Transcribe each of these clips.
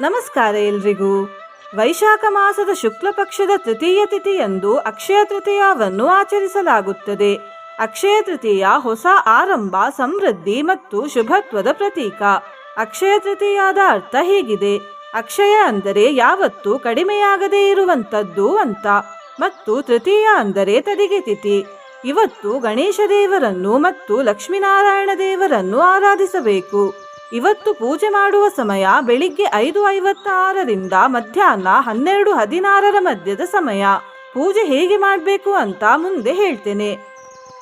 ನಮಸ್ಕಾರ ಎಲ್ರಿಗೂ. ವೈಶಾಖ ಮಾಸದ ಶುಕ್ಲ ಪಕ್ಷದ ತೃತೀಯ ತಿಥಿಯಂದು ಅಕ್ಷಯ ತೃತೀಯವನ್ನು ಆಚರಿಸಲಾಗುತ್ತದೆ. ಅಕ್ಷಯ ತೃತೀಯ ಹೊಸ ಆರಂಭ, ಸಮೃದ್ಧಿ ಮತ್ತು ಶುಭತ್ವದ ಪ್ರತೀಕ. ಅಕ್ಷಯ ತೃತೀಯದ ಅರ್ಥ ಹೀಗಿದೆ. ಅಕ್ಷಯ ಅಂದರೆ ಯಾವತ್ತೂ ಕಡಿಮೆಯಾಗದೇ ಇರುವಂತದ್ದು ಅಂತ. ಮತ್ತು ತೃತೀಯ ಅಂದರೆ ತದಿಗೆ ತಿಥಿ. ಇವತ್ತು ಗಣೇಶ ದೇವರನ್ನು ಮತ್ತು ಲಕ್ಷ್ಮೀನಾರಾಯಣ ದೇವರನ್ನು ಆರಾಧಿಸಬೇಕು. ಇವತ್ತು ಪೂಜೆ ಮಾಡುವ ಸಮಯ ಬೆಳಿಗ್ಗೆ ಐದು ಐವತ್ತಾರರಿಂದ ಮಧ್ಯಾಹ್ನ ಹನ್ನೆರಡು ಹದಿನಾರರ ಮಧ್ಯದ ಸಮಯ. ಪೂಜೆ ಹೇಗೆ ಮಾಡಬೇಕು ಅಂತ ಮುಂದೆ ಹೇಳ್ತೇನೆ.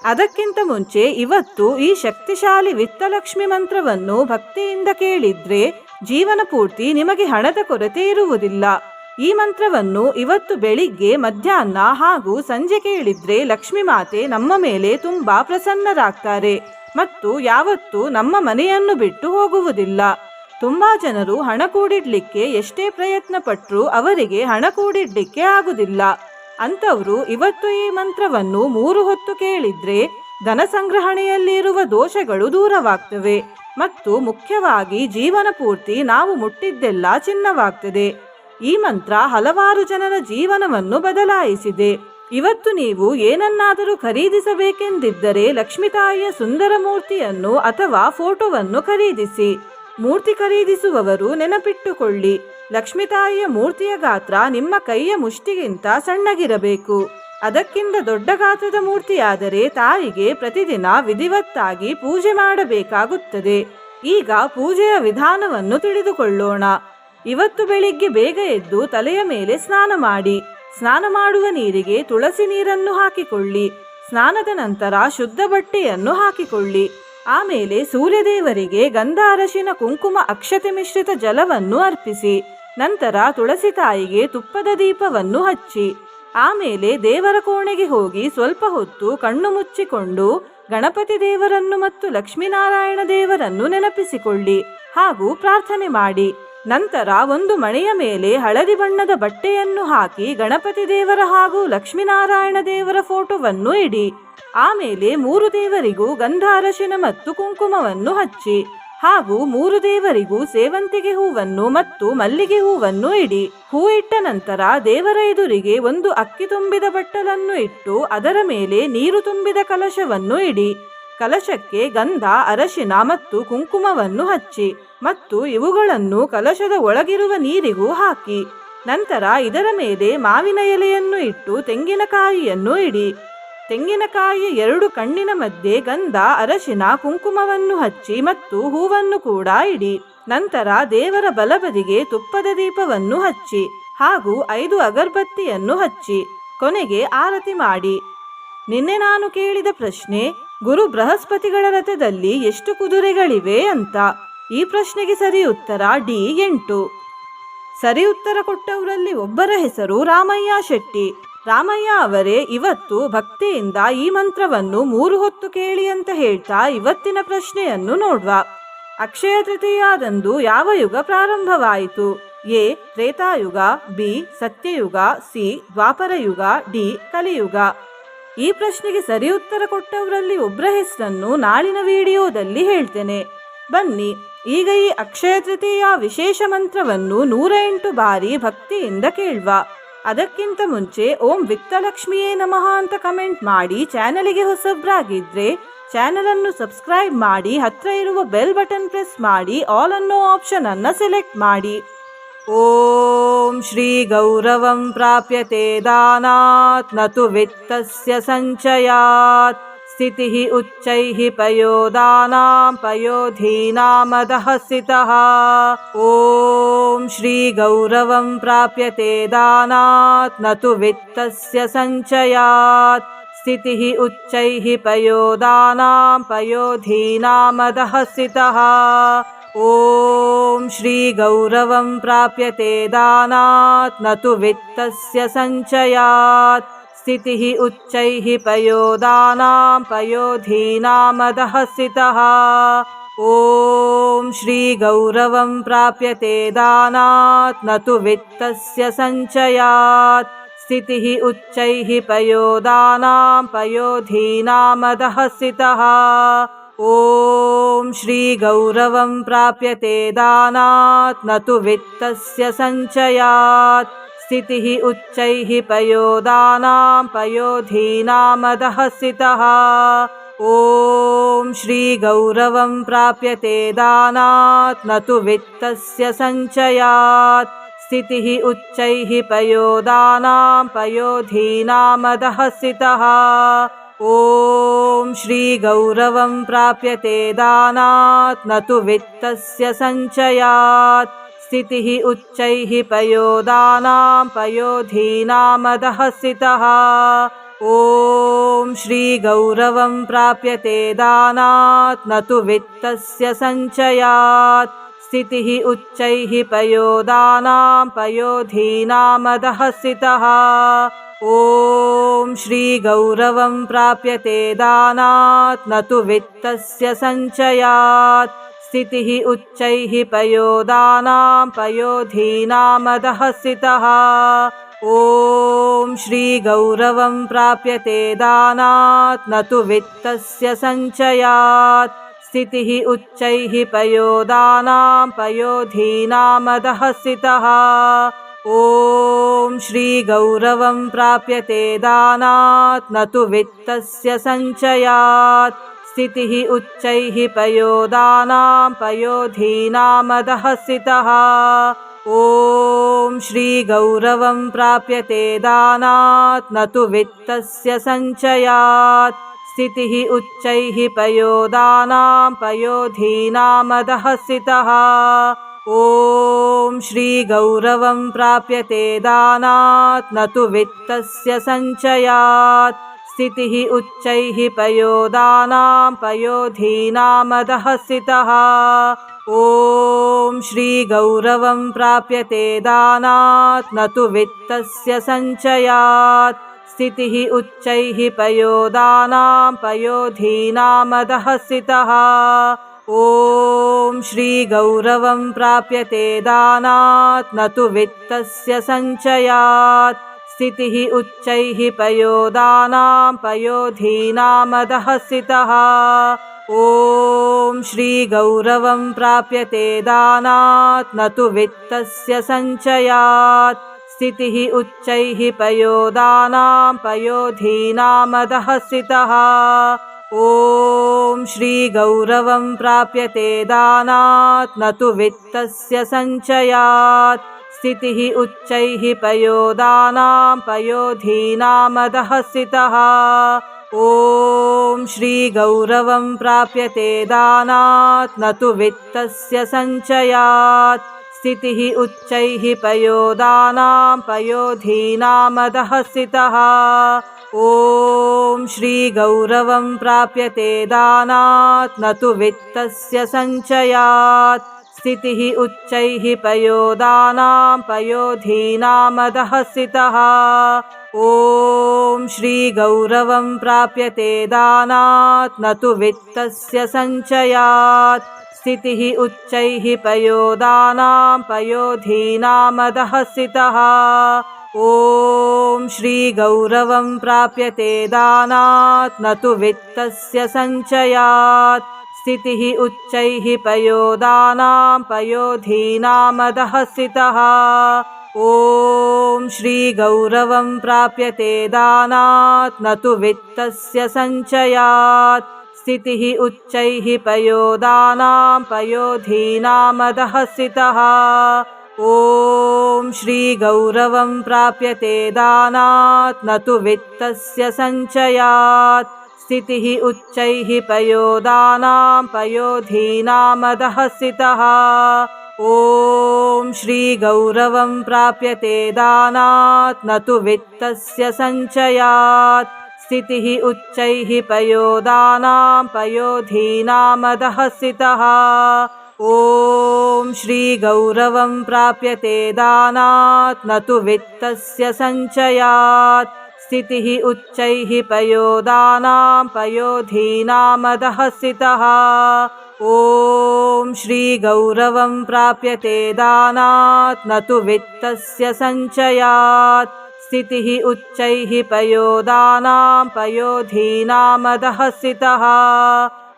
ಅದಕ್ಕಿಂತ ಮುಂಚೆ ಇವತ್ತು ಈ ಶಕ್ತಿಶಾಲಿ ವಿತ್ತಲಕ್ಷ್ಮಿ ಮಂತ್ರವನ್ನು ಭಕ್ತಿಯಿಂದ ಕೇಳಿದ್ರೆ ಜೀವನ ಪೂರ್ತಿ ನಿಮಗೆ ಹಣದ ಕೊರತೆ ಇರುವುದಿಲ್ಲ. ಈ ಮಂತ್ರವನ್ನು ಇವತ್ತು ಬೆಳಿಗ್ಗೆ ಮಧ್ಯಾಹ್ನ ಹಾಗೂ ಸಂಜೆ ಕೇಳಿದ್ರೆ ಲಕ್ಷ್ಮಿ ಮಾತೆ ನಮ್ಮ ಮೇಲೆ ತುಂಬಾ ಪ್ರಸನ್ನರಾಗ್ತಾರೆ. ಮತ್ತು ಯಾವತ್ತೂ ನಮ್ಮ ಮನೆಯನ್ನು ಬಿಟ್ಟು ಹೋಗುವುದಿಲ್ಲ. ತುಂಬಾ ಜನರು ಹಣ ಕೂಡಿಡ್ಲಿಕ್ಕೆ ಎಷ್ಟೇ ಪ್ರಯತ್ನ ಪಟ್ಟರೂ ಅವರಿಗೆ ಹಣ ಕೂಡಿಡ್ಲಿಕ್ಕೆ ಆಗುದಿಲ್ಲ ಅಂತವರು ಇವತ್ತು ಈ ಮಂತ್ರವನ್ನು ಮೂರು ಹೊತ್ತು ಕೇಳಿದ್ರೆ ಧನ ಸಂಗ್ರಹಣೆಯಲ್ಲಿರುವ ದೋಷಗಳು ದೂರವಾಗ್ತವೆ. ಮತ್ತು ಮುಖ್ಯವಾಗಿ ಜೀವನ ಪೂರ್ತಿ ನಾವು ಮುಟ್ಟಿದ್ದೆಲ್ಲ ಚಿನ್ನವಾಗ್ತದೆ. ಈ ಮಂತ್ರ ಹಲವಾರು ಜನರ ಜೀವನವನ್ನು ಬದಲಾಯಿಸಿದೆ. ಇವತ್ತು ನೀವು ಏನನ್ನಾದರೂ ಖರೀದಿಸಬೇಕೆಂದಿದ್ದರೆ ಲಕ್ಷ್ಮೀ ತಾಯಿಯ ಸುಂದರ ಮೂರ್ತಿಯನ್ನು ಅಥವಾ ಫೋಟೋವನ್ನು ಖರೀದಿಸಿ. ಮೂರ್ತಿ ಖರೀದಿಸುವವರು ನೆನಪಿಟ್ಟುಕೊಳ್ಳಿ, ಲಕ್ಷ್ಮೀತಾಯಿಯ ಮೂರ್ತಿಯ ಗಾತ್ರ ನಿಮ್ಮ ಕೈಯ ಮುಷ್ಟಿಗಿಂತ ಸಣ್ಣಗಿರಬೇಕು. ಅದಕ್ಕಿಂತ ದೊಡ್ಡ ಗಾತ್ರದ ಮೂರ್ತಿಯಾದರೆ ತಾಯಿಗೆ ಪ್ರತಿದಿನ ವಿಧಿವತ್ತಾಗಿ ಪೂಜೆ ಮಾಡಬೇಕಾಗುತ್ತದೆ. ಈಗ ಪೂಜೆಯ ವಿಧಾನವನ್ನು ತಿಳಿದುಕೊಳ್ಳೋಣ. ಇವತ್ತು ಬೆಳಿಗ್ಗೆ ಬೇಗ ಎದ್ದು ತಲೆಯ ಮೇಲೆ ಸ್ನಾನ ಮಾಡಿ. ಸ್ನಾನ ಮಾಡುವ ನೀರಿಗೆ ತುಳಸಿ ನೀರನ್ನು ಹಾಕಿಕೊಳ್ಳಿ. ಸ್ನಾನದ ನಂತರ ಶುದ್ಧ ಬಟ್ಟೆಯನ್ನು ಹಾಕಿಕೊಳ್ಳಿ. ಆಮೇಲೆ ಸೂರ್ಯದೇವರಿಗೆ ಗಂಧ ಅರಶಿನ ಕುಂಕುಮ ಅಕ್ಷತೆ ಮಿಶ್ರಿತ ಜಲವನ್ನು ಅರ್ಪಿಸಿ. ನಂತರ ತುಳಸಿ ತಾಯಿಗೆ ತುಪ್ಪದ ದೀಪವನ್ನು ಹಚ್ಚಿ. ಆಮೇಲೆ ದೇವರ ಕೋಣೆಗೆ ಹೋಗಿ ಸ್ವಲ್ಪ ಹೊತ್ತು ಕಣ್ಣು ಮುಚ್ಚಿಕೊಂಡು ಗಣಪತಿ ದೇವರನ್ನು ಮತ್ತು ಲಕ್ಷ್ಮೀನಾರಾಯಣ ದೇವರನ್ನು ನೆನಪಿಸಿಕೊಳ್ಳಿ ಹಾಗೂ ಪ್ರಾರ್ಥನೆ ಮಾಡಿ. ನಂತರ ಒಂದು ಮಣೆಯ ಮೇಲೆ ಹಳದಿ ಬಣ್ಣದ ಬಟ್ಟೆಯನ್ನು ಹಾಕಿ ಗಣಪತಿ ದೇವರ ಹಾಗೂ ಲಕ್ಷ್ಮೀನಾರಾಯಣ ದೇವರ ಫೋಟೋವನ್ನು ಇಡಿ. ಆಮೇಲೆ ಮೂರು ದೇವರಿಗೂ ಗಂಧಾರಶಿನ ಮತ್ತು ಕುಂಕುಮವನ್ನು ಹಚ್ಚಿ ಹಾಗೂ ಮೂರು ದೇವರಿಗೂ ಸೇವಂತಿಗೆ ಹೂವನ್ನು ಮತ್ತು ಮಲ್ಲಿಗೆ ಹೂವನ್ನು ಇಡಿ. ಹೂ ಇಟ್ಟ ನಂತರ ದೇವರ ಎದುರಿಗೆ ಒಂದು ಅಕ್ಕಿ ತುಂಬಿದ ಬಟ್ಟಲನ್ನು ಇಟ್ಟು ಅದರ ಮೇಲೆ ನೀರು ತುಂಬಿದ ಕಲಶವನ್ನು ಇಡಿ. ಕಲಶಕ್ಕೆ ಗಂಧ, ಅರಶಿನ ಮತ್ತು ಕುಂಕುಮವನ್ನು ಹಚ್ಚಿ ಮತ್ತು ಇವುಗಳನ್ನು ಕಲಶದ ಒಳಗಿರುವ ನೀರಿಗೂ ಹಾಕಿ. ನಂತರ ಇದರ ಮೇಲೆ ಮಾವಿನ ಎಲೆಯನ್ನು ಇಟ್ಟು ತೆಂಗಿನಕಾಯಿಯನ್ನು ಇಡಿ. ತೆಂಗಿನಕಾಯಿ ಎರಡು ಕಣ್ಣಿನ ಮಧ್ಯೆ ಗಂಧ, ಅರಶಿನ, ಕುಂಕುಮವನ್ನು ಹಚ್ಚಿ ಮತ್ತು ಹೂವನ್ನು ಕೂಡ ಇಡಿ. ನಂತರ ದೇವರ ಬಲಬದಿಗೆ ತುಪ್ಪದ ದೀಪವನ್ನು ಹಚ್ಚಿ ಹಾಗೂ ಐದು ಅಗರಬತ್ತಿಯನ್ನು ಹಚ್ಚಿ. ಕೊನೆಗೆ ಆರತಿ ಮಾಡಿ. ನಿನ್ನೆ ನಾನು ಕೇಳಿದ ಪ್ರಶ್ನೆ ಗುರು ಬೃಹಸ್ಪತಿಗಳ ರಥದಲ್ಲಿ ಎಷ್ಟು ಕುದುರೆಗಳಿವೆ ಅಂತ ಈ ಪ್ರಶ್ನೆಗೆ ಸರಿ ಉತ್ತರ ಡಿ ಎಂಟು. ಸರಿ ಉತ್ತರ ಕೊಟ್ಟವರಲ್ಲಿ ಒಬ್ಬರ ಹೆಸರು ರಾಮಯ್ಯ ಶೆಟ್ಟಿ. ರಾಮಯ್ಯ ಅವರೇ ಇವತ್ತು ಭಕ್ತಿಯಿಂದ ಈ ಮಂತ್ರವನ್ನು ಮೂರು ಹೊತ್ತು ಕೇಳಿ ಅಂತ ಹೇಳ್ತಾ ಇವತ್ತಿನ ಪ್ರಶ್ನೆಯನ್ನು ನೋಡುವ. ಅಕ್ಷಯ ತೃತೀಯಾದಂದು ಯಾವ ಯುಗ ಪ್ರಾರಂಭವಾಯಿತು? ಎ, ತ್ರೇತಾಯುಗ, ಬಿ, ಸತ್ಯಯುಗ, ಸಿ, ದ್ವಾಪರಯುಗ, ಡಿ, ಕಲಿಯುಗ. ಈ ಪ್ರಶ್ನೆಗೆ ಸರಿ ಉತ್ತರ ಕೊಟ್ಟವರಲ್ಲಿ ಒಬ್ಬರ ಹೆಸರನ್ನು ನಾಳಿನ ವಿಡಿಯೋದಲ್ಲಿ ಹೇಳ್ತೇನೆ. ಬನ್ನಿ, ಈಗ ಈ ಅಕ್ಷಯ ತೃತೀಯ ವಿಶೇಷ ಮಂತ್ರವನ್ನು ನೂರ ಎಂಟು ಬಾರಿ ಭಕ್ತಿಯಿಂದ ಕೇಳುವ. ಅದಕ್ಕಿಂತ ಮುಂಚೆ ಓಂ ವಿಕ್ತಲಕ್ಷ್ಮಿಯೇ ನಮಃ ಅಂತ ಕಮೆಂಟ್ ಮಾಡಿ ಚಾನಲಿಗೆ ಹೊಸಬ್ರಾಗಿದ್ರೆ ಚಾನಲ್ ಅನ್ನು ಸಬ್ಸ್ಕ್ರೈಬ್ ಮಾಡಿ ಹತ್ರ ಇರುವ ಬೆಲ್ ಬಟನ್ ಪ್ರೆಸ್ ಮಾಡಿ ಆಲ್ ಅನ್ನೋ ಆಪ್ಷನ್ ಅನ್ನ ಸೆಲೆಕ್ಟ್ ಮಾಡಿ. ॐ श्रीगौरवं प्राप्यते दानात् न तु वित्तस्य सञ्चयात्। स्थितिः उच्चैः पयोदानां पयोधीनामदः सितः ॐ श्रीगौरवं प्राप्यते दानात् न तु वित्तस्य सञ्चयात्। स्थितिः उच्चैः पयोदानां पयोधीनामदः ॐ ॐ श्रीगौरवं प्राप्यते दानात् न तु वित्तस्य सञ्चयात्। स्थितिः उच्चैः पयोदानां पयोधीनामदः स्थितः ॐ श्रीगौरवं प्राप्यते दानात् न तु वित्तस्य सञ्चयात्। स्थितिः उच्चैः पयोदानां पयोधीनामदः स्थितः ॐ श्रीगौरवं प्राप्यते दानात् न तु वित्तस्य सञ्चयात्। स्थितिः उच्चैः पयोदानां पयोधीनामदहसितः ॐ श्रीगौरवं प्राप्यते दानात् न तु वित्तस्य सञ्चयात्। स्थितिः उच्चैः पयोदानां पयोधीनामदहसितः ॐ श्रीगौरवं प्राप्यते दानात् न तु वित्तस्य सञ्चयात्। स्थितिः उच्चैः पयोदानां पयोधीनामदहसितः ॐ श्रीगौरवं प्राप्यते दानात् न तु वित्तस्य सञ्चयात्। स्थितिः उच्चैः पयोदानां पयोधीनामदहसितः ॐ श्रीगौरवं प्राप्यते दानात् न तु वित्तस्य सञ्चयात्। स्थितिः उच्चैः पयोदानां पयोधीनामदहसितः। ॐ श्रीगौरवं प्राप्यते दानात् न तु वित्तस्य सञ्चयात्। स्थितिः उच्चैः पयोदानां पयोधीनामदहसितः ॐ श्रीगौरवं प्राप्यते दानात् न तु वित्तस्य सञ्चयात्। स्थितिः उच्चैः पयोदानां पयोधीनामदहसितः ॐ श्रीगौरवं प्राप्यते दानात् न तु वित्तस्य सञ्चयात्। स्थितिः उच्चैः पयोदानां पयोधीनामदहसितः ॐ श्रीगौरवं प्राप्यते दानात् न तु वित्तस्य सञ्चयात्। स्थितिः उच्चैः पयोदानां पयोधीनामदहसितः ॐ श्रीगौरवं प्राप्यते दानात् न तु वित्तस्य सञ्चयात्। स्थितिः उच्चैः पयोदानां पयोधीनामदहसितः ॐ श्रीगौरवं प्राप्यते दानात् न तु वित्तस्य सञ्चयात्। स्थितिः उच्चैः पयोदानां पयोधीनामदहसितः ॐ श्रीगौरवं प्राप्यते दानात् न तु वित्तस्य सञ्चयात्। स्थितिः उच्चैः पयोदानां पयोधीनामदहसितः ॐ श्रीगौरवं प्राप्यते दानात् न तु वित्तस्य सञ्चयात्। स्थितिः उच्चैः पयोदानां पयोधीनामदहसितः। ॐ श्रीगौरवं प्राप्यते दानात् न तु वित्तस्य सञ्चयात्। स्थितिः उच्चैः पयोदानां पयोधीनामदहसितः ॐ श्रीगौरवं प्राप्यते दानात् न तु वित्तस्य सञ्चयात्। स्थितिः उच्चैः पयोदानां पयोधीनामदहसितः। ॐ श्रीगौरवं प्राप्यते दानात् न तु वित्तस्य सञ्चयात्। स्थितिः उच्चैः पयोदानां पयोधीनामदहसितः ॐ श्रीगौरवं प्राप्यते दानात् न तु वित्तस्य सञ्चयात्। स्थितिः उच्चैः पयोदानां पयोधीनामदहसितः ॐ श्रीगौरवं प्राप्यते दानात् न तु वित्तस्य सञ्चयात्। स्थितिः उच्चैः पयोदानां पयोधीनामदहसितः ॐ श्रीगौरवं प्राप्यते दानात् न तु वित्तस्य सञ्चयात्। स्थितिः उच्चैः पयोदानां पयोधीनामदहसितः ॐ श्रीगौरवं प्राप्यते दानात् न तु वित्तस्य सञ्चयात्। स्थितिः उच्चैः पयोदानां पयोधीनामदहसितः ॐ श्रीगौरवं प्राप्यते दानात् न तु वित्तस्य सञ्चयात्। स्थितिः उच्चैः पयोदानां पयोधीनामदहसितः ॐ श्रीगौरवं प्राप्यते दानात् न तु वित्तस्य सञ्चयात्। स्थितिः उच्चैः पयोदानां पयोधीनामदहसितः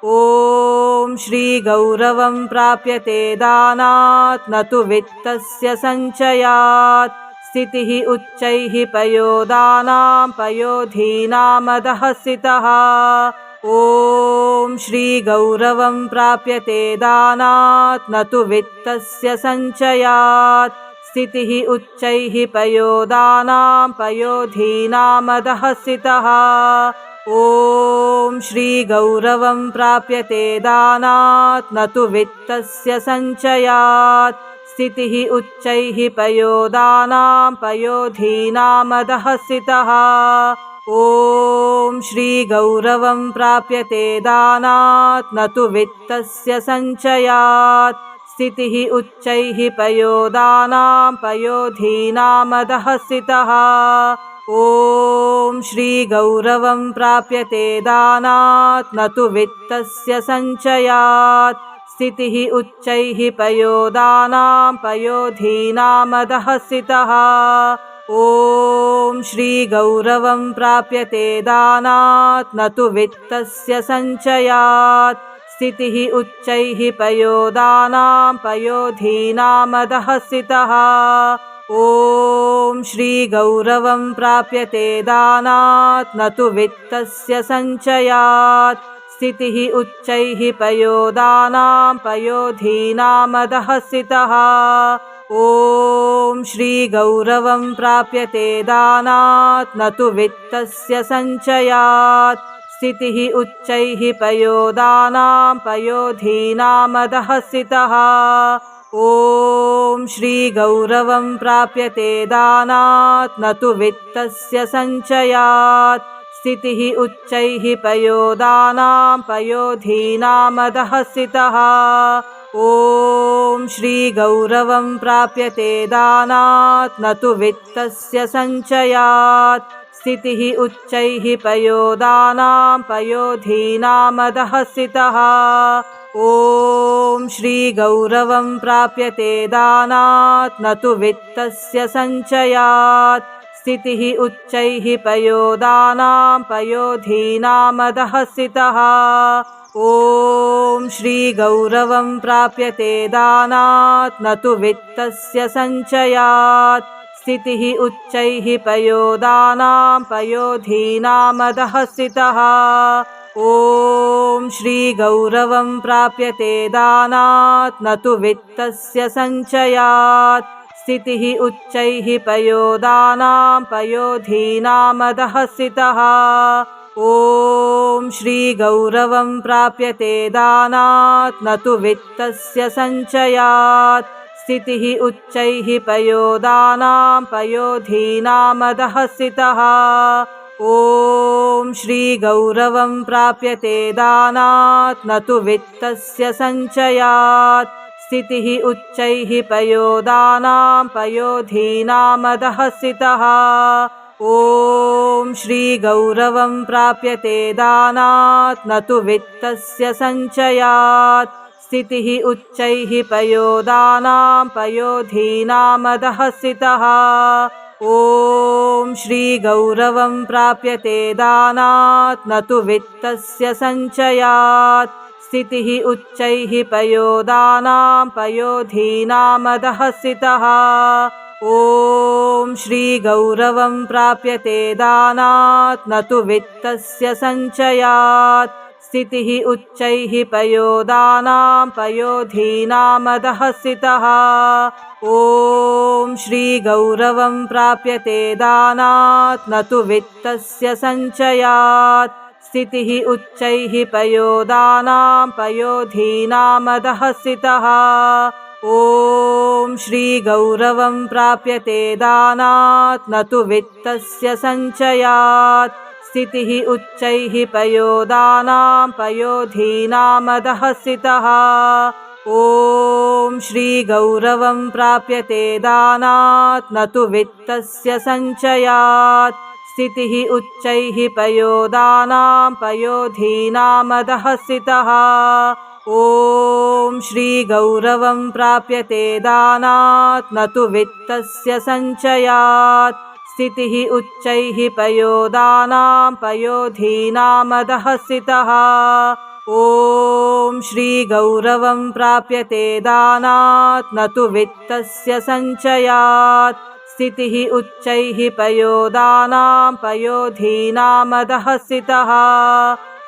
ॐ श्रीगौरवं प्राप्यते दानात् न तु वित्तस्य सञ्चयात्। स्थितिः उच्चैः पयोदानां पयोधीनामदहसितः ॐ श्रीगौरवं प्राप्यते दानात् न तु वित्तस्य सञ्चयात्। स्थितिः उच्चैः पयोदानां पयोधीनामदहसितः ॐ श्रीगौरवं प्राप्यते दानात् न तु वित्तस्य सञ्चयात्। स्थितिः उच्चैः पयोदानां पयोधीनामदहसितः ॐ श्रीगौरवं प्राप्यते दानात् न तु वित्तस्य सञ्चयात्। स्थितिः उच्चैः पयोदानां पयोधीनामदहसितः ॐ श्रीगौरवं प्राप्यते दानात् न तु वित्तस्य सञ्चयात्। स्थितिः उच्चैः पयोदानां पयोधीनामदहसितः। ॐ श्रीगौरवं प्राप्यते दानात् न तु वित्तस्य सञ्चयात्। स्थितिः उच्चैः पयोदानां पयोधीनामदहसितः ॐ श्रीगौरवं प्राप्यते दानात् न तु वित्तस्य सञ्चयात्। स्थितिः उच्चैः पयोदानां पयोधीनामदहसितः। ॐ श्रीगौरवं प्राप्यते दानात् न तु वित्तस्य सञ्चयात्। स्थितिः उच्चैः पयोदानां पयोधीनामदहसितः ॐ श्रीगौरवं प्राप्यते दानात् न तु वित्तस्य सञ्चयात्। स्थितिः उच्चैः पयोदानां पयोधीनामदहसितः। ॐ श्रीगौरवं प्राप्यते दानात् न तु वित्तस्य सञ्चयात्। स्थितिः उच्चैः पयोदानां पयोधीनामदहसितः ॐ श्रीगौरवं प्राप्यते दानात् न तु वित्तस्य सञ्चयात्। स्थितिः उच्चैः पयोदानां पयोधीनामदहसितः। ॐ श्रीगौरवं प्राप्यते दानात् न तु वित्तस्य सञ्चयात्। स्थितिः उच्चैः पयोदानां पयोधीनामदहसितः ॐ श्रीगौरवं प्राप्यते दानात् न तु वित्तस्य सञ्चयात्। स्थितिः उच्चैः पयोदानां पयोधीनामदहसितः ॐ श्रीगौरवं प्राप्यते दानात् न तु वित्तस्य सञ्चयात्। स्थितिः उच्चैः पयोदानां पयोधीनामदहसितः ॐ श्रीगौरवं प्राप्यते दानात् न तु वित्तस्य सञ्चयात्। स्थितिः उच्चैः पयोदानां पयोधीनामदहसितः। ॐ श्रीगौरवं प्राप्यते दानात् न तु वित्तस्य सञ्चयात्। स्थितिः उच्चैः पयोदानां पयोधीनामदहसितः ॐ श्रीगौरवं प्राप्यते दानात् न तु वित्तस्य सञ्चयात्। स्थितिः उच्चैः पयोदानां पयोधीनामदहसितः ॐ श्रीगौरवं प्राप्यते दानात् न तु वित्तस्य सञ्चयात् स्थितिः उच्चैः पयोदानां पयोधीनामदहसितः। ॐ श्रीगौरवं प्राप्यते दानात् न तु वित्तस्य सञ्चयात्। स्थितिः उच्चैः पयोदानां पयोधीनामदहसितः। ॐ श्रीगौरवं प्राप्यते दानात् न तु वित्तस्य सञ्चयात् स्थितिः उच्चैः पयोदानां पयोधीनामदहसितः। ॐ श्रीगौरवं प्राप्यते दानात् न तु वित्तस्य सञ्चयात्। स्थितिः उच्चैः पयोदानां पयोधीनामदहसितः। ॐ श्रीगौरवं प्राप्यते दानात् न तु वित्तस्य सञ्चयात् स्थितिः उच्चैः पयोदानां पयोधीनामदहसितः। ॐ श्रीगौरवं प्राप्यते दानात् न तु वित्तस्य सञ्चयात्। स्थितिः उच्चैः पयोदानां पयोधीनामदहसितः।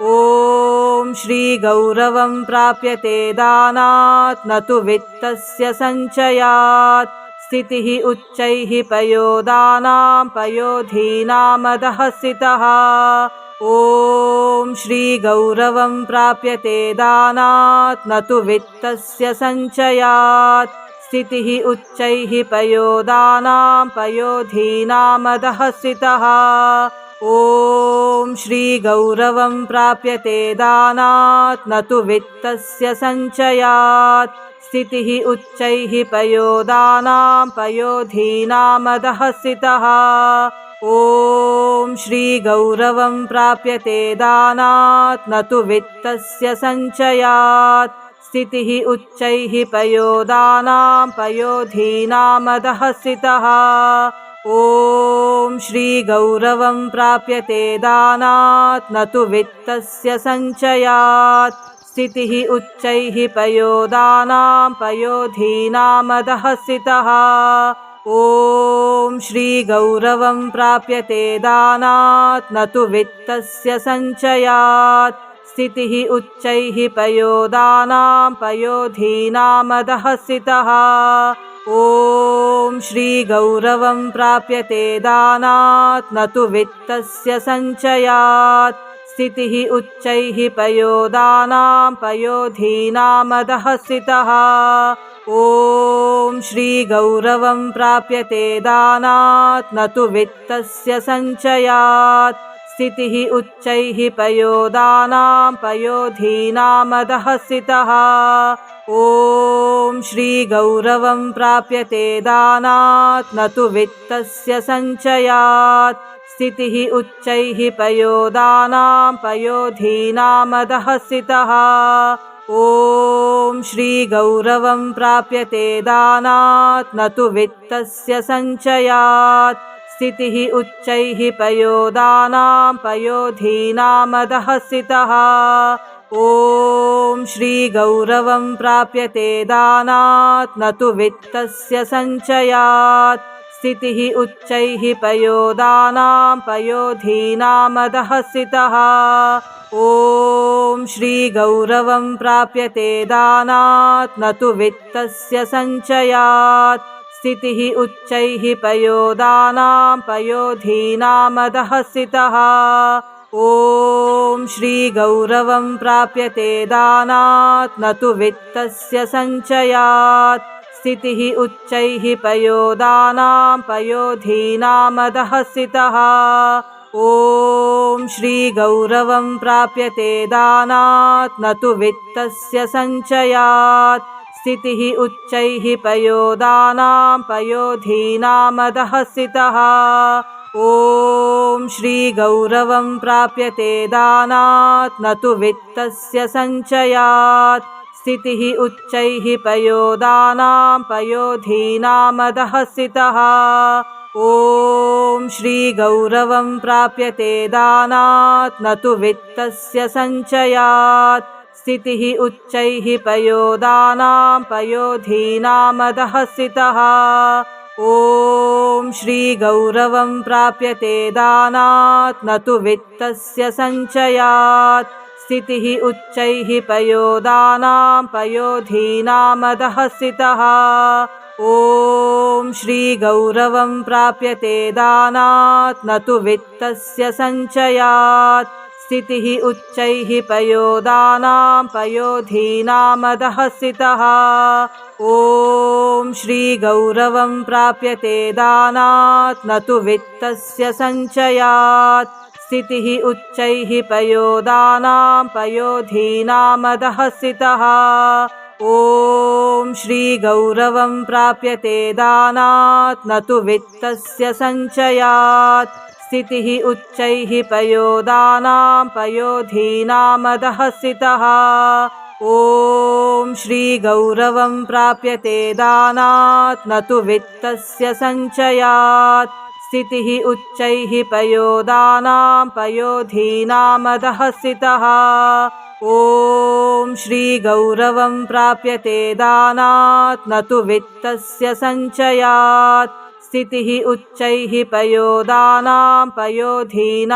ॐ श्रीगौरवं प्राप्यते दानात् न तु वित्तस्य सञ्चयात् स्थितिः उच्चैः पयोदानां पयोधीनामदहसितः। ॐ श्रीगौरवं प्राप्यते दानात् न तु वित्तस्य सञ्चयात्। स्थितिः उच्चैः पयोदानां पयोधीनामदहसितः। ॐ श्रीगौरवं प्राप्यते दानात् न तु वित्तस्य सञ्चयात् स्थितिः उच्चैः पयोदानां पयोधीनामदहसितः। ॐ श्रीगौरवं प्राप्यते दानात् न तु वित्तस्य सञ्चयात्। स्थितिः उच्चैः पयोदानां पयोधीनामदहसितः। ॐ श्रीगौरवं प्राप्यते दानात् न तु वित्तस्य सञ्चयात् स्थितिः उच्चैः पयोदानां पयोधीनामदहसितः। ॐ श्रीगौरवं प्राप्यते दानात् न तु वित्तस्य सञ्चयात्। स्थितिः उच्चैः पयोदानां पयोधीनामदहसितः। ॐ श्रीगौरवं प्राप्यते दानात् न तु वित्तस्य सञ्चयात् स्थितिः उच्चैः पयोदानां पयोधीनामदहसितः। ॐ श्रीगौरवं प्राप्यते दानात् न तु वित्तस्य सञ्चयात्। स्थितिः उच्चैः पयोदानां पयोधीनामदहसितः। ॐ श्रीगौरवं प्राप्यते दानात् न तु वित्तस्य सञ्चयात् स्थितिः उच्चैः पयोदानां पयोधीनामदहसितः। ॐ श्रीगौरवं प्राप्यते दानात् न तु वित्तस्य सञ्चयात्। स्थितिः उच्चैः पयोदानां पयोधीनामदहसितः। ॐ श्रीगौरवं प्राप्यते दानात् न तु वित्तस्य सञ्चयात् स्थितिः उच्चैः पयोदानां पयोधीनामदहसितः। ॐ श्रीगौरवं प्राप्यते दानात् न तु वित्तस्य सञ्चयात्। स्थितिः उच्चैः पयोदानां पयोधीनामदहसितः। ॐ श्रीगौरवं प्राप्यते दानात् न तु वित्तस्य सञ्चयात् स्थितिः उच्चैः पयोदानां पयोधीनामदहसितः। ॐ श्रीगौरवं प्राप्यते दानात् न तु वित्तस्य सञ्चयात्। स्थितिः उच्चैः पयोदानां पयोधीनामदहसितः। ॐ श्रीगौरवं प्राप्यते दानात् न तु वित्तस्य सञ्चयात् स्थितिः उच्चैः पयोदानां पयोधीनामदहसितः। ॐ श्रीगौरवं प्राप्यते दानात् न तु वित्तस्य सञ्चयात्। स्थितिः उच्चैः पयोदानां पयोधीनामदहसितः। ॐ श्रीगौरवं प्राप्यते दानात् न तु वित्तस्य सञ्चयात् स्थितिः उच्चैः पयोदानां पयोधीनामदहसितः। ॐ श्रीगौरवं प्राप्यते दानात् न तु वित्तस्य सञ्चयात्। स्थितिः उच्चैः पयोदानां पयोधीनामदहसितः। ॐ श्रीगौरवं प्राप्यते दानात् न तु वित्तस्य सञ्चयात् स्थितिः उच्चैः पयोदानां पयोधीनामदहसितः। ॐ श्रीगौरवं प्राप्यते दानात् न तु वित्तस्य सञ्चयात्। स्थितिः उच्चैः पयोदानां पयोधीनामदहसितः। ॐ श्रीगौरवं प्राप्यते दानात् न तु वित्तस्य सञ्चयात् स्थितिः उच्चैः पयोदानां पयोधीनामदहसितः। ॐ श्रीगौरवं प्राप्यते दानात् न तु वित्तस्य सञ्चयात्। स्थितिः उच्चैः पयोदानां पयोधीनामदहसितः।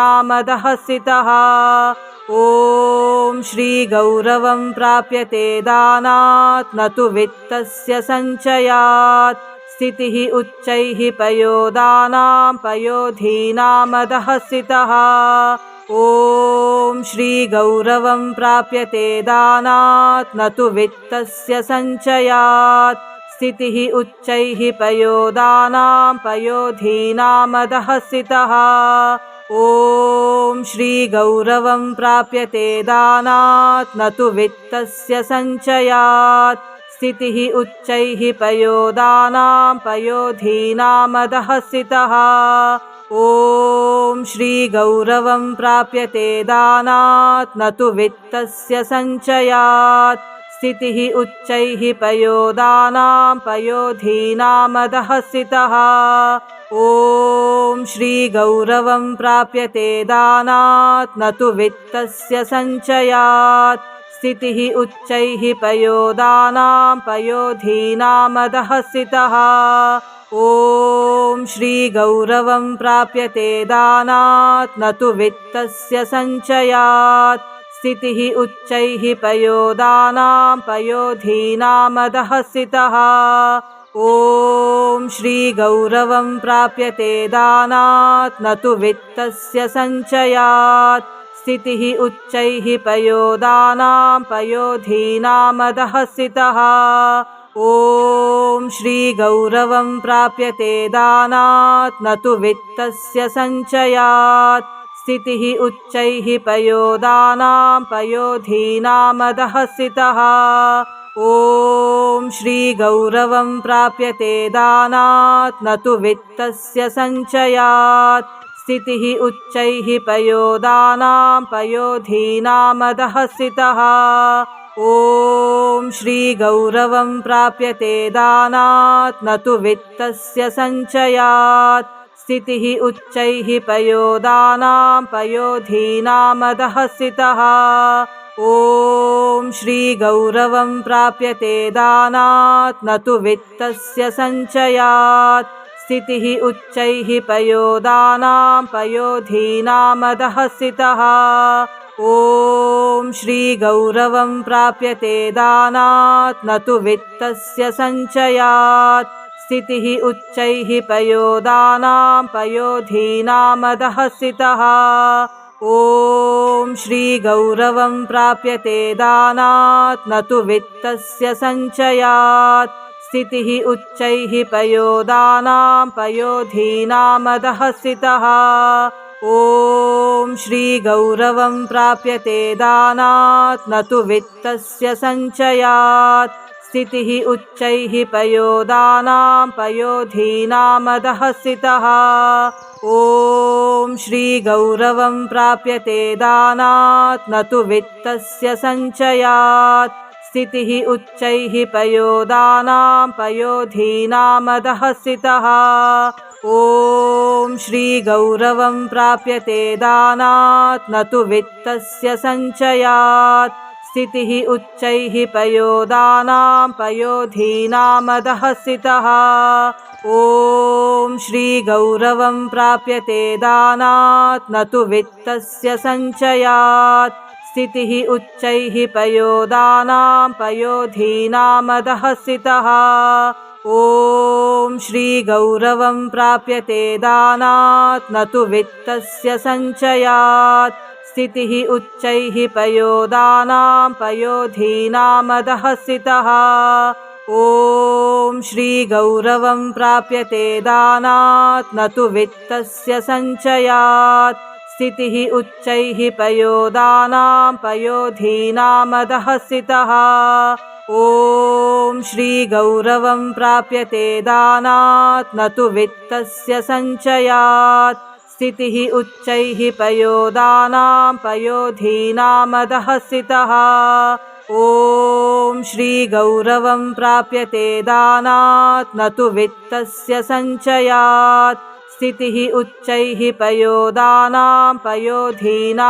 ॐ श्रीगौरवं प्राप्यते दानात् न तु वित्तस्य सञ्चयात् स्थितिः उच्चैः पयोदानां पयोधीनामदहसितः। ॐ श्रीगौरवं प्राप्यते दानात् न तु वित्तस्य सञ्चयात्। स्थितिः उच्चैः पयोदानां पयोधीनामदहसितः। ॐ श्रीगौरवं प्राप्यते दानात् न तु वित्तस्य सञ्चयात् स्थितिः उच्चैः पयोदानां पयोधीनामदहसितः। ॐ श्रीगौरवं प्राप्यते दानात् न तु वित्तस्य सञ्चयात्। स्थितिः उच्चैः पयोदानां पयोधीनामदहसितः। ॐ श्रीगौरवं प्राप्यते दानात् न तु वित्तस्य सञ्चयात् स्थितिः उच्चैः पयोदानां पयोधीनामदहसितः। ॐ श्रीगौरवं प्राप्यते दानात् न तु वित्तस्य सञ्चयात्। स्थितिः उच्चैः पयोदानां पयोधीनामदहसितः। ॐ श्रीगौरवं प्राप्यते दानात् न तु वित्तस्य सञ्चयात् स्थितिः उच्चैः पयोदानां पयोधीनामदहसितः। ॐ श्रीगौरवं प्राप्यते दानात् न तु वित्तस्य सञ्चयात्। स्थितिः उच्चैः पयोदानां पयोधीनामदहसितः। ॐ श्रीगौरवं प्राप्यते दानात् न तु वित्तस्य सञ्चयात् स्थितिः उच्चैः पयोदानां पयोधीनामदहसितः। ॐ श्रीगौरवं प्राप्यते दानात् न तु वित्तस्य सञ्चयात्। स्थितिः उच्चैः पयोदानां पयोधीनामदहसितः। ॐ श्रीगौरवं प्राप्यते दानात् न तु वित्तस्य सञ्चयात् स्थितिः उच्चैः पयोदानां पयोधीनामदहसितः। ॐ श्रीगौरवं प्राप्यते दानात् न तु वित्तस्य सञ्चयात्। स्थितिः उच्चैः पयोदानां पयोधीनामदहसितः। ॐ श्रीगौरवं प्राप्यते दानात् न तु वित्तस्य सञ्चयात् स्थितिः उच्चैः पयोदानां पयोधीनामदहसितः। ॐ श्रीगौरवं प्राप्यते दानात् न तु वित्तस्य सञ्चयात्। स्थितिः उच्चैः पयोदानां पयोधीनामदहसितः। ॐ श्रीगौरवं प्राप्यते दानात् न तु वित्तस्य सञ्चयात् स्थितिः उच्चैः पयोदानां पयोधीनामदहसितः। ॐ श्रीगौरवं प्राप्यते दानात् न तु वित्तस्य सञ्चयात्। स्थितिः उच्चैः पयोदानां पयोधीनामदहसितः। ॐ श्रीगौरवं प्राप्यते दानात् न तु वित्तस्य सञ्चयात् स्थितिः उच्चैः पयोदानां पयोधीनामदहसितः। ॐ श्रीगौरवं प्राप्यते दानात् न तु वित्तस्य सञ्चयात्। स्थितिः उच्चैः पयोदानां पयोधीनामदहसितः। ॐ श्रीगौरवं प्राप्यते दानात् न तु वित्तस्य सञ्चयात् स्थितिः उच्चैः पयोदानां पयोधीनामदहसितः। ॐ श्रीगौरवं प्राप्यते दानात् न तु वित्तस्य सञ्चयात्। स्थितिः उच्चैः पयोदानां पयोधीनामदहसितः। ॐ श्रीगौरवं प्राप्यते दानात् न तु वित्तस्य सञ्चयात् स्थितिः उच्चैः पयोदानां पयोधीनामदहसितः।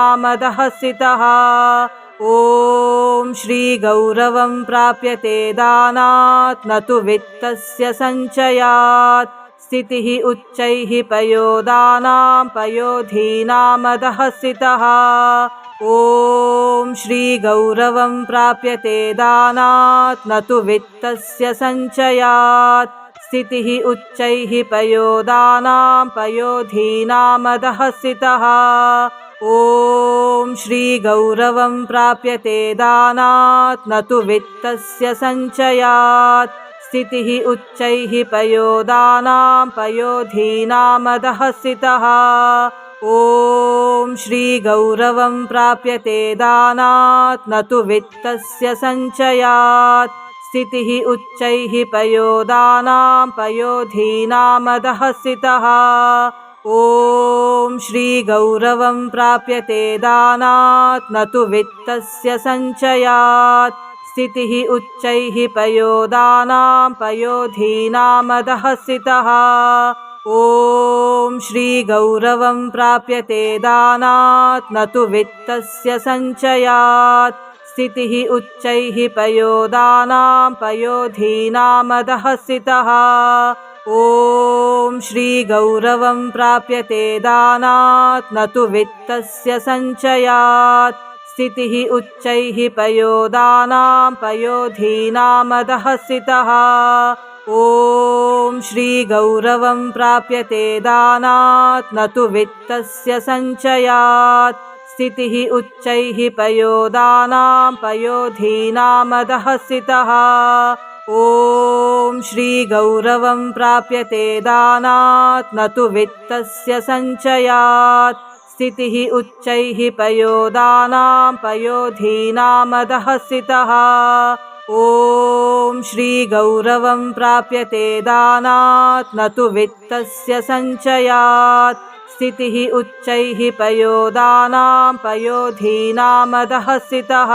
ॐ श्रीगौरवं प्राप्यते दानात् न तु वित्तस्य सञ्चयात्। स्थितिः उच्चैः पयोदानां पयोधीनामदहसितः। ॐ श्रीगौरवं प्राप्यते दानात् न तु वित्तस्य सञ्चयात् स्थितिः उच्चैः पयोदानां पयोधीनामदहसितः। ॐ श्रीगौरवं प्राप्यते दानात् न तु वित्तस्य सञ्चयात्। स्थितिः उच्चैः पयोदानां पयोधीनामदहसितः। ॐ श्रीगौरवं प्राप्यते दानात् न तु वित्तस्य सञ्चयात् स्थितिः उच्चैः पयोदानां पयोधीनामदहसितः। ॐ श्रीगौरवं प्राप्यते दानात् न तु वित्तस्य सञ्चयात्। स्थितिः उच्चैः पयोदानां पयोधीनामदहसितः। ॐ श्रीगौरवं प्राप्यते दानात् न तु वित्तस्य सञ्चयात् स्थितिः उच्चैः पयोदानां पयोधीनामदहसितः। ॐ श्रीगौरवं प्राप्यते दानात् न तु वित्तस्य सञ्चयात्। स्थितिः उच्चैः पयोदानां पयोधीनामदहसितः। ॐ श्रीगौरवं प्राप्यते दानात् न तु वित्तस्य सञ्चयात् स्थितिः उच्चैः पयोदानां पयोधीनामदहसितः। ॐ श्रीगौरवं प्राप्यते दानात् न तु वित्तस्य सञ्चयात्। स्थितिः उच्चैः पयोदानां पयोधीनामदहसितः। ॐ श्रीगौरवं प्राप्यते दानात् न तु वित्तस्य सञ्चयात् स्थितिः उच्चैः पयोदानां पयोधीनामदहसितः।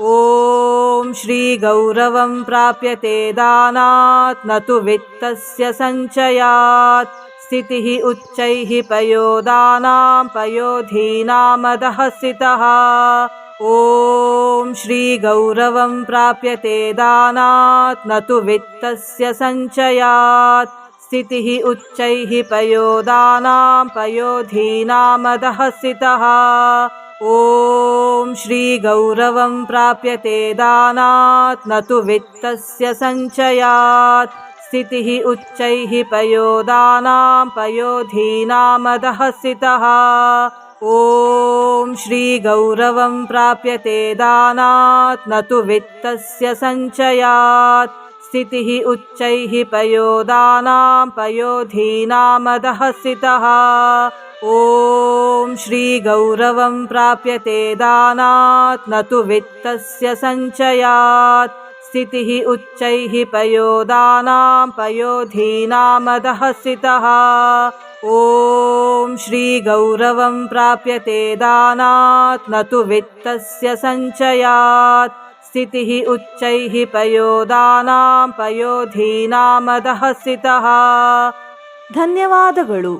ॐ श्रीगौरवं प्राप्यते दानात् न तु वित्तस्य सञ्चयात्। स्थितिः उच्चैः पयोदानां पयोधीनामदहसितः। ॐ श्रीगौरवं प्राप्यते दानात् न तु वित्तस्य सञ्चयात् स्थितिः उच्चैः पयोदानां पयोधीनामदहसितः। ॐ श्रीगौरवं प्राप्यते दानात् न तु वित्तस्य सञ्चयात्। स्थितिः उच्चैः पयोदानां पयोधीनामदहसितः। ॐ श्रीगौरवं प्राप्यते दानात् न तु वित्तस्य सञ्चयात् स्थितिः उच्चैः पयोदानां पयोधीनामदहसितः। ॐ श्रीगौरवं प्राप्यते दानात् न तु वित्तस्य सञ्चयात्। स्थितिः उच्चैः पयोदानां पयोधीनामदहसितः। ॐ श्रीगौरवं प्राप्यते दानात् न तु वित्तस्य सञ्चयात् स्थितिः उच्चैः पयोदानां पयोधीनामदहसितः ಧನ್ಯವಾದಗಳು